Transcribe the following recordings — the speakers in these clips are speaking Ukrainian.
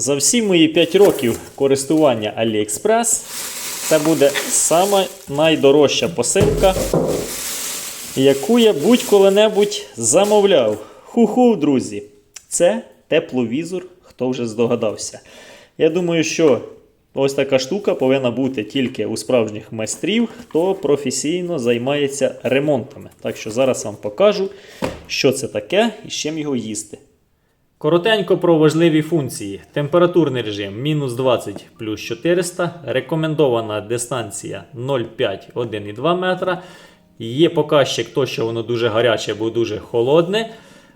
За всі мої 5 років користування AliExpress це буде сама найдорожча посилка, яку я будь-коли-небудь замовляв. Ху-ху, друзі! Це тепловізор, хто вже здогадався. Я думаю, що ось така штука повинна бути тільки у справжніх майстрів, хто професійно займається ремонтами. Так що зараз вам покажу, що це таке і з чим його їсти. Коротенько про важливі функції. Температурний режим мінус 20 плюс 400. Рекомендована дистанція 0,5 1,2 метра. Є показчик, то що воно дуже гаряче або дуже холодне.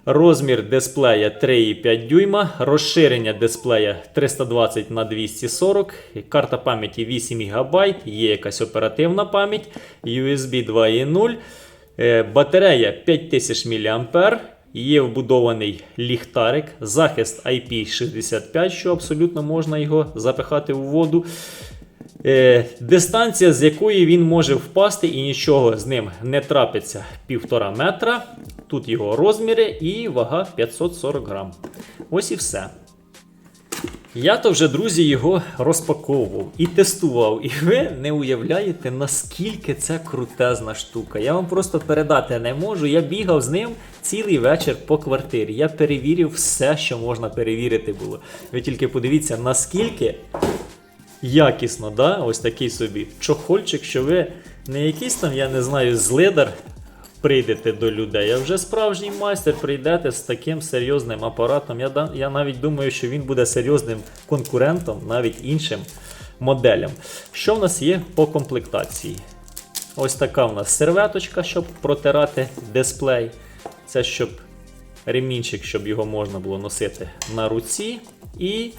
Розмір дисплея 3,5 дюйма, розширення дисплея 320 на 240, карта пам'яті 8 ГБ, є якась оперативна пам'ять, USB 2.0, е, батарея 5000 мА, є вбудований ліхтарик, захист IP65, що абсолютно можна його запихати у воду. Е, дистанція, з якої він може впасти і нічого з ним не трапиться 1,5 метра. Тут його розміри і вага 540 грам. Ось і все. Я то вже, друзі, його розпаковував і тестував. І ви не уявляєте, наскільки це крутезна штука. Я вам просто передати не можу. Я бігав з ним цілий вечір по квартирі. Я перевірив все, що можна перевірити було. Ви тільки подивіться, наскільки якісно, да? ось такий собі чохольчик, що ви не якийсь там, я не знаю, злидар прийдете до людей, а вже справжній майстер прийдете з таким серйозним апаратом. Я, я навіть думаю, що він буде серйозним конкурентом навіть іншим моделям. Що в нас є по комплектації? Ось така в нас серветочка, щоб протирати дисплей. Це щоб ремінчик, щоб його можна було носити на руці. І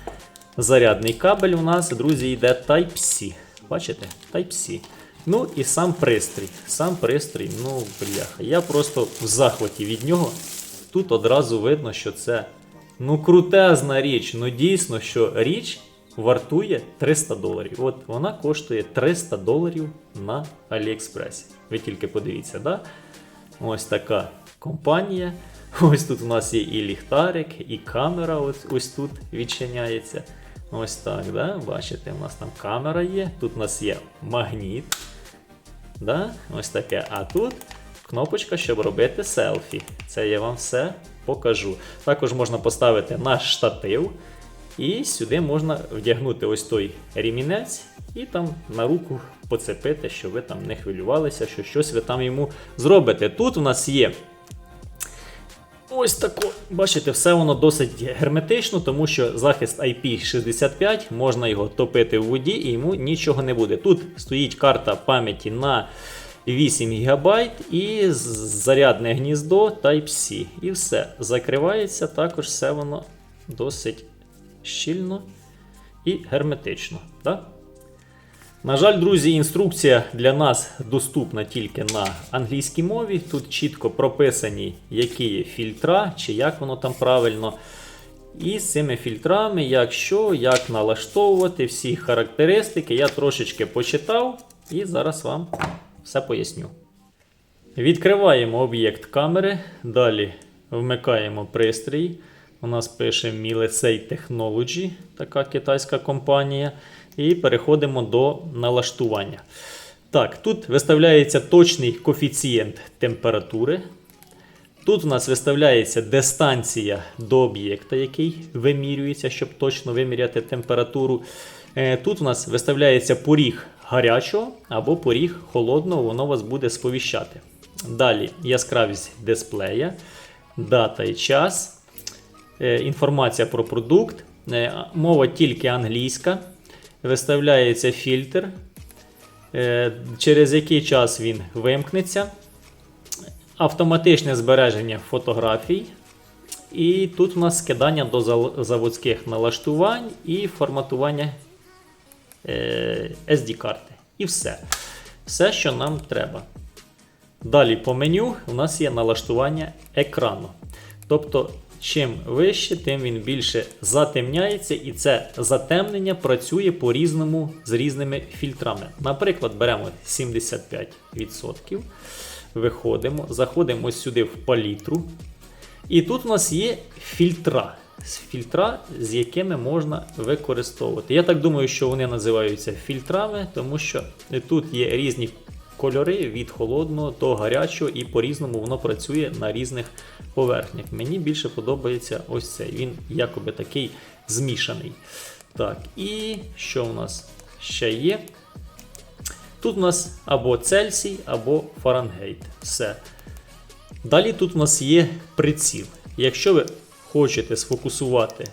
зарядний кабель у нас, друзі, йде Type-C. Бачите? Type-C. Ну і сам пристрій. Сам пристрій, ну, бляха. Я просто в захваті від нього. Тут одразу видно, що це ну крутезна річ. Ну дійсно, що річ вартує 300 доларів. От вона коштує 300 доларів на Аліекспресі. Ви тільки подивіться, да? Ось така компанія. Ось тут у нас є і ліхтарик, і камера ось, ось тут відчиняється. Ось так, да? бачите, у нас там камера є, тут у нас є магніт. Да? Ось таке. А тут кнопочка, щоб робити селфі. Це я вам все покажу. Також можна поставити наш штатив. І сюди можна вдягнути ось той рімінець і там на руку поцепити, щоб ви там не хвилювалися, що щось ви там йому зробите. Тут у нас є ось тако. Бачите, все воно досить герметично, тому що захист IP65 можна його топити в воді і йому нічого не буде. Тут стоїть карта пам'яті на 8 ГБ і зарядне гніздо Type-C. І все. Закривається також все воно досить щільно і герметично. Да? На жаль, друзі, інструкція для нас доступна тільки на англійській мові. Тут чітко прописані, які є фільтра, чи як воно там правильно. І з цими фільтрами, як що, як налаштовувати всі характеристики, я трошечки почитав і зараз вам все поясню. Відкриваємо об'єкт камери, далі вмикаємо пристрій. У нас пише Milecei Technology, така китайська компанія. І переходимо до налаштування. Так, тут виставляється точний коефіцієнт температури. Тут у нас виставляється дистанція до об'єкта, який вимірюється, щоб точно виміряти температуру. Е, Тут у нас виставляється поріг гарячого або поріг холодного, воно вас буде сповіщати. Далі яскравість дисплея, дата і час, е, інформація про продукт, е, мова тільки англійська. Виставляється фільтр, е, через який час він вимкнеться автоматичне збереження фотографій. І тут у нас скидання до заводських налаштувань і форматування е, SD-карти. І все. Все, що нам треба. Далі по меню у нас є налаштування екрану. Тобто, чим вище, тим він більше затемняється, і це затемнення працює по-різному з різними фільтрами. Наприклад, беремо 75%, виходимо, заходимо сюди в палітру. І тут у нас є фільтра. фільтра, з якими можна використовувати. Я так думаю, що вони називаються фільтрами, тому що тут є різні кольори від холодного до гарячого, і по-різному воно працює на різних поверхнях. Мені більше подобається ось цей. Він якоби такий змішаний. Так, і що у нас ще є? Тут у нас або Цельсій, або Фаренгейт. Все. Далі тут у нас є приціл. Якщо ви хочете сфокусувати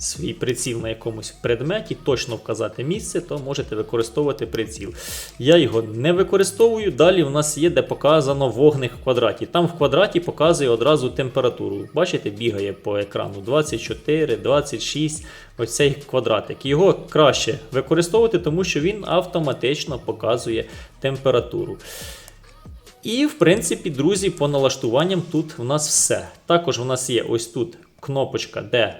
свій приціл на якомусь предметі, точно вказати місце, то можете використовувати приціл. Я його не використовую. Далі в нас є, де показано вогник в квадраті. Там в квадраті показує одразу температуру. Бачите, бігає по екрану 24, 26, ось цей квадратик. Його краще використовувати, тому що він автоматично показує температуру. І, в принципі, друзі, по налаштуванням тут в нас все. Також в нас є ось тут кнопочка, де,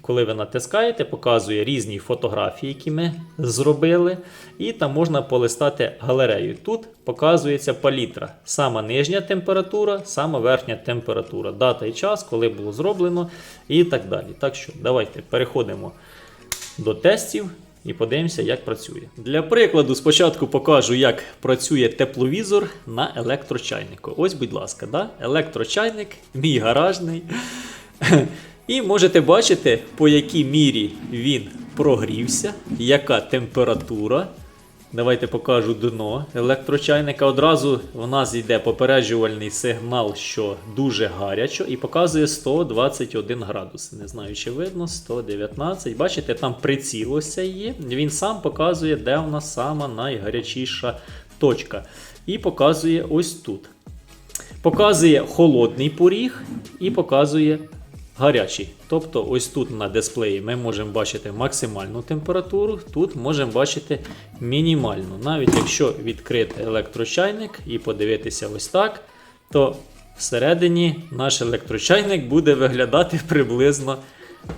коли ви натискаєте, показує різні фотографії, які ми зробили. І там можна полистати галерею. Тут показується палітра. Сама нижня температура, сама верхня температура, дата і час, коли було зроблено, і так далі. Так що, давайте переходимо до тестів і подивимося, як працює. Для прикладу, спочатку покажу, як працює тепловізор на електрочайнику. Ось, будь ласка, да? електрочайник, мій гаражний. І можете бачити, по якій мірі він прогрівся, яка температура. Давайте покажу дно електрочайника. Одразу в нас йде попереджувальний сигнал, що дуже гарячо, і показує 121 градус. Не знаю, чи видно, 119. Бачите, там приціл ось є. Він сам показує, де у нас сама найгарячіша точка. І показує ось тут. Показує холодний поріг і показує гарячий. Тобто, ось тут на дисплеї ми можемо бачити максимальну температуру, тут можемо бачити мінімальну. Навіть якщо відкрити електрочайник і подивитися ось так, то всередині наш електрочайник буде виглядати приблизно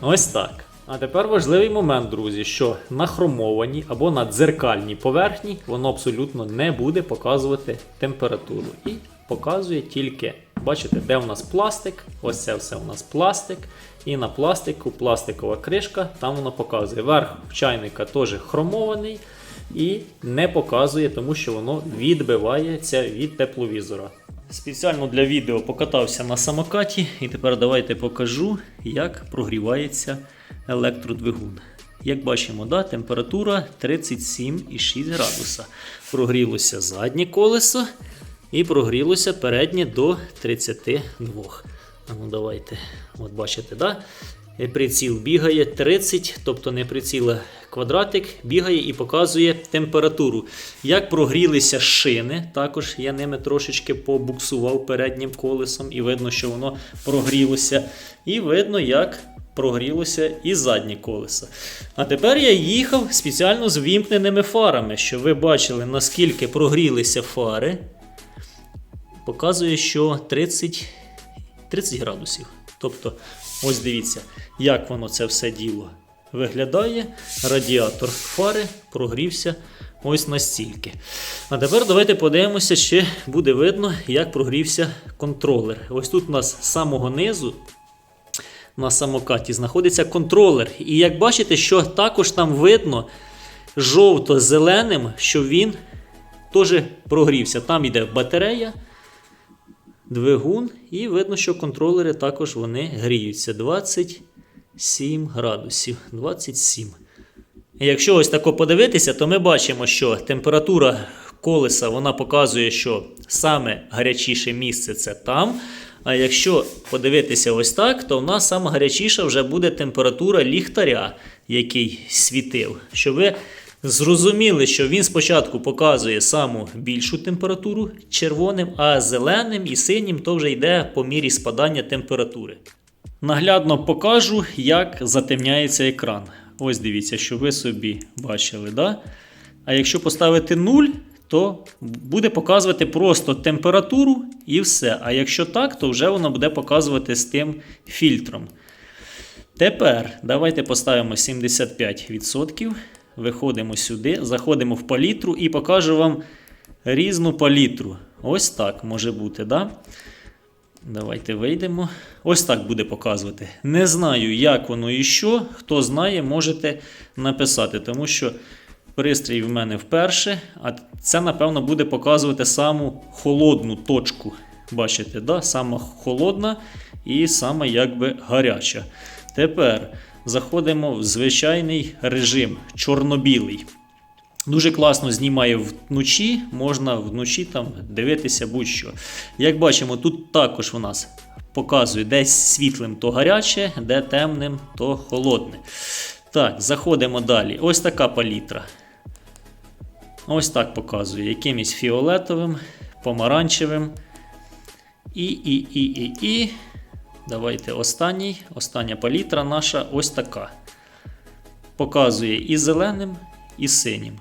ось так. А тепер важливий момент, друзі, що на хромованій або на дзеркальній поверхні воно абсолютно не буде показувати температуру. І показує тільки, бачите, де у нас пластик. Ось це все у нас пластик. І на пластику пластикова кришка, там воно показує. Верх чайника теж хромований і не показує, тому що воно відбивається від тепловізора. Спеціально для відео покатався на самокаті, і тепер давайте покажу, як прогрівається електродвигун. Як бачимо, да, температура 37,6 градуса. Прогрілося заднє колесо і прогрілося переднє до 32. Ну давайте, от бачите, да? приціл бігає 30, тобто не приціл, а квадратик бігає і показує температуру. Як прогрілися шини, також я ними трошечки побуксував переднім колесом, і видно, що воно прогрілося. І видно, як прогрілося і заднє колесо. А тепер я їхав спеціально з вімкненими фарами, щоб ви бачили, наскільки прогрілися фари. Показує, що 30, 30 градусів. Тобто, ось дивіться, як воно це все діло виглядає. Радіатор фари прогрівся ось настільки. А тепер давайте подивимося, чи буде видно, як прогрівся контролер. Ось тут у нас з самого низу. На самокаті знаходиться контролер. І як бачите, що також там видно жовто-зеленим, що він теж прогрівся. Там йде батарея, двигун, і видно, що контролери також вони гріються. 27 градусів. 27. І якщо ось тако подивитися, то ми бачимо, що температура колеса вона показує, що саме гарячіше місце це там. А якщо подивитися ось так, то в нас саме гарячіша вже буде температура ліхтаря, який світив. Щоб ви зрозуміли, що він спочатку показує саму більшу температуру червоним, а зеленим і синім то вже йде по мірі спадання температури. Наглядно покажу, як затемняється екран. Ось дивіться, що ви собі бачили. Да? А якщо поставити 0, то буде показувати просто температуру і все. А якщо так, то вже воно буде показувати з тим фільтром. Тепер давайте поставимо 75%. Виходимо сюди, заходимо в палітру і покажу вам різну палітру. Ось так може бути. Да? Давайте вийдемо. Ось так буде показувати. Не знаю, як воно і що. Хто знає, можете написати, тому що пристрій в мене вперше, а це, напевно, буде показувати саму холодну точку. Бачите, да? сама холодна і сама якби гаряча. Тепер заходимо в звичайний режим чорно-білий. Дуже класно знімає вночі, можна вночі там дивитися будь-що. Як бачимо, тут також у нас показує десь світлим то гаряче, де темним, то холодне. Так, заходимо далі. Ось така палітра. Ось так показує. Якимось фіолетовим, помаранчевим. І, і, і, і, і. Давайте останній. Остання палітра наша ось така. Показує і зеленим, і синім.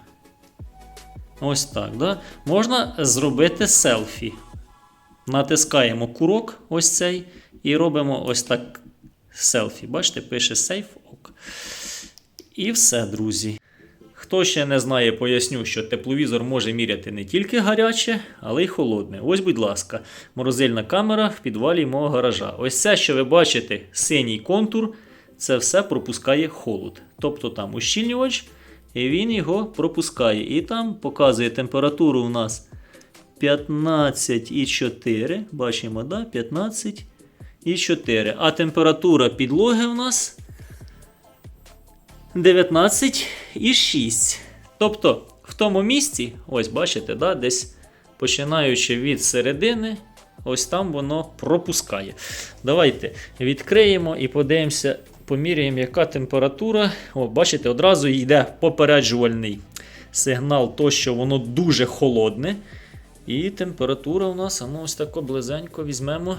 Ось так. Да? Можна зробити селфі. Натискаємо курок, ось цей, і робимо ось так селфі. Бачите, пише Safe ок. І все, друзі. Хто ще не знає, поясню, що тепловізор може міряти не тільки гаряче, але й холодне. Ось, будь ласка, морозильна камера в підвалі мого гаража. Ось це, що ви бачите, синій контур, це все пропускає холод. Тобто там ущільнювач, і він його пропускає. І там показує температуру у нас 15,4. Бачимо, да? 15,4. А температура підлоги у нас 19,6. Тобто в тому місці, ось бачите, да, десь починаючи від середини, ось там воно пропускає. Давайте відкриємо і подивимося, поміряємо, яка температура. О, бачите, одразу йде попереджувальний сигнал, то, що воно дуже холодне. І температура у нас, ну ось тако близенько візьмемо.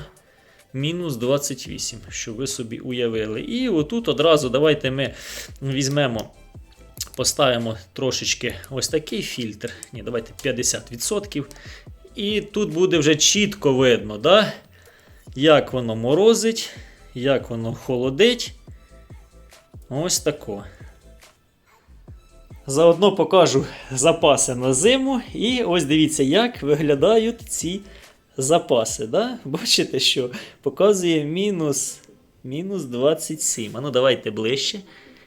Мінус 28, щоб ви собі уявили. І отут одразу давайте ми візьмемо, поставимо трошечки ось такий фільтр. Ні, давайте 50%. І тут буде вже чітко видно, да? як воно морозить, як воно холодить. Ось тако. Заодно покажу запаси на зиму. І ось дивіться, як виглядають ці запаси. Да? Бачите, що показує мінус, мінус 27. А ну давайте ближче.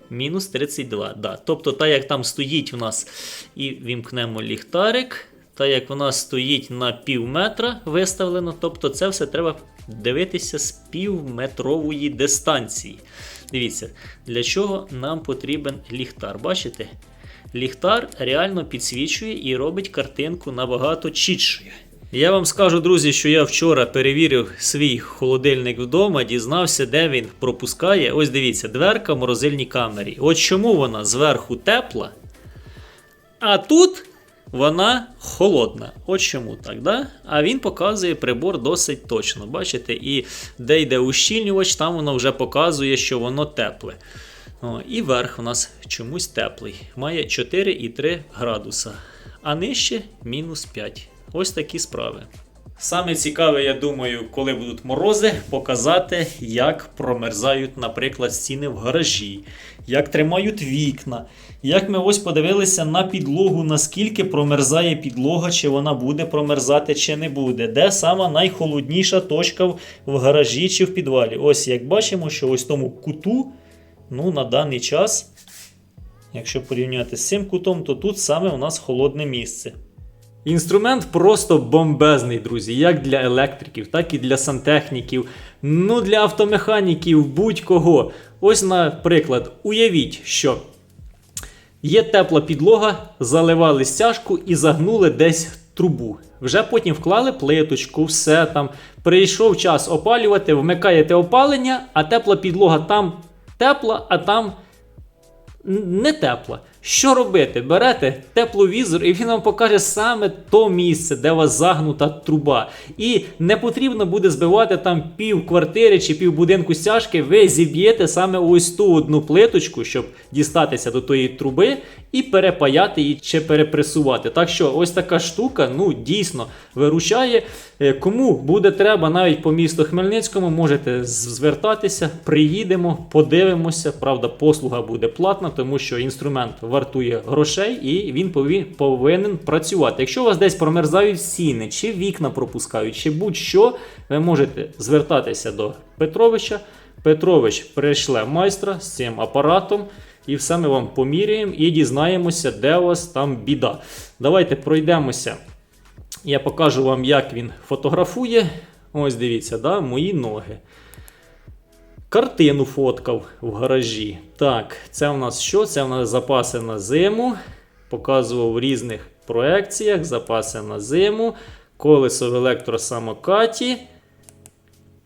Мінус 32. Да. Тобто, так як там стоїть у нас і вімкнемо ліхтарик, так як нас стоїть на пів метра виставлено, тобто це все треба дивитися з півметрової дистанції. Дивіться, для чого нам потрібен ліхтар. Бачите? Ліхтар реально підсвічує і робить картинку набагато чітшою. Я вам скажу, друзі, що я вчора перевірив свій холодильник вдома, дізнався, де він пропускає. Ось дивіться, дверка в морозильній камері. От чому вона зверху тепла, а тут вона холодна. От чому так, да? А він показує прибор досить точно. Бачите, і де йде ущільнювач, там воно вже показує, що воно тепле. О, і верх у нас чомусь теплий. Має 4,3 градуса, а нижче мінус 5. Ось такі справи. Саме цікаве, я думаю, коли будуть морози, показати, як промерзають, наприклад, стіни в гаражі, як тримають вікна, як ми ось подивилися на підлогу, наскільки промерзає підлога, чи вона буде промерзати, чи не буде. Де сама найхолодніша точка в- гаражі чи в підвалі. Ось як бачимо, що ось тому куту, ну, на даний час, якщо порівняти з цим кутом, то тут саме у нас холодне місце. Інструмент просто бомбезний, друзі, як для електриків, так і для сантехніків, ну для автомеханіків, будь-кого. Ось, наприклад, уявіть, що є тепла підлога, заливали стяжку і загнули десь трубу. Вже потім вклали плиточку, все там. Прийшов час опалювати, вмикаєте опалення, а тепла підлога там тепла, а там не тепла. Що робити? Берете тепловізор, і він вам покаже саме то місце, де у вас загнута труба. І не потрібно буде збивати там пів квартири чи пів будинку стяжки. Ви зіб'єте саме ось ту одну плиточку, щоб дістатися до тої труби, і перепаяти її чи перепресувати. Так що ось така штука, ну дійсно виручає. Е, Кому буде треба навіть по місту Хмельницькому, можете звертатися, приїдемо, подивимося. Правда, послуга буде платна, тому що інструмент вартує грошей і він повинен працювати. Якщо у вас десь промерзають стіни, чи вікна пропускають, чи будь-що, ви можете звертатися до Петровича. Петрович прийшле майстра з цим апаратом, і все ми вам поміряємо і дізнаємося, де у вас там біда. Давайте пройдемося. Я покажу вам, як він фотографує. Ось дивіться, да, мої ноги. Картину фоткав в гаражі. Так, це у нас що? Це у нас запаси на зиму. Показував в різних проекціях запаси на зиму. Колесо в електросамокаті.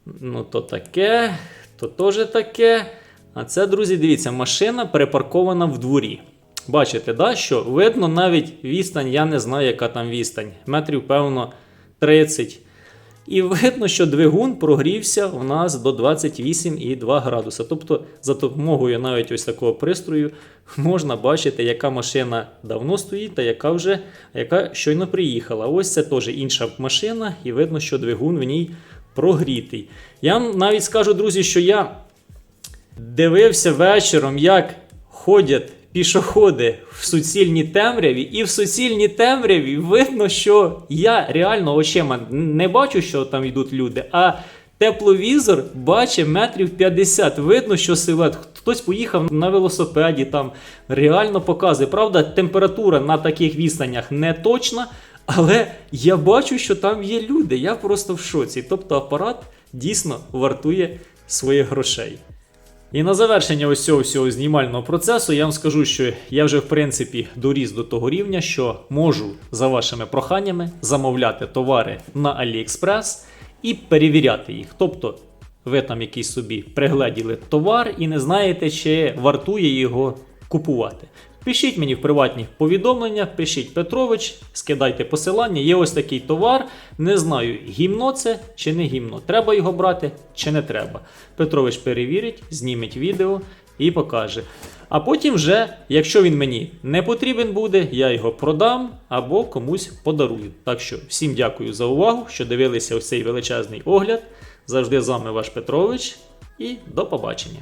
Ну, то таке, то теж таке. А це, друзі, дивіться, машина перепаркована в дворі. Бачите, да, що видно навіть відстань, я не знаю, яка там відстань. Метрів, певно, 30. І видно, що двигун прогрівся у нас до 28,2 градуса. Тобто, за допомогою навіть ось такого пристрою можна бачити, яка машина давно стоїть та яка вже яка щойно приїхала. Ось це теж інша машина, і видно, що двигун в ній прогрітий. Я вам навіть скажу, друзі, що я дивився вечором, як ходять пішоходи в суцільній темряві, і в суцільній темряві видно, що я реально очима не бачу, що там йдуть люди, а тепловізор бачить метрів 50. Видно, що силует. Хтось поїхав на велосипеді, там реально показує. Правда, температура на таких відстанях не точна. Але я бачу, що там є люди. Я просто в шоці. Тобто апарат дійсно вартує своїх грошей. І на завершення ось цього всього знімального процесу я вам скажу, що я вже в принципі доріс до того рівня, що можу за вашими проханнями замовляти товари на AliExpress і перевіряти їх. Тобто ви там якийсь собі пригледіли товар і не знаєте, чи вартує його купувати. Пишіть мені в приватні повідомлення, пишіть Петрович, скидайте посилання. Є ось такий товар. Не знаю, гімно це чи не гімно. Треба його брати чи не треба. Петрович перевірить, зніметь відео і покаже. А потім, вже, якщо він мені не потрібен буде, я його продам або комусь подарую. Так що всім дякую за увагу, що дивилися ось цей величезний огляд. Завжди з вами ваш Петрович і до побачення.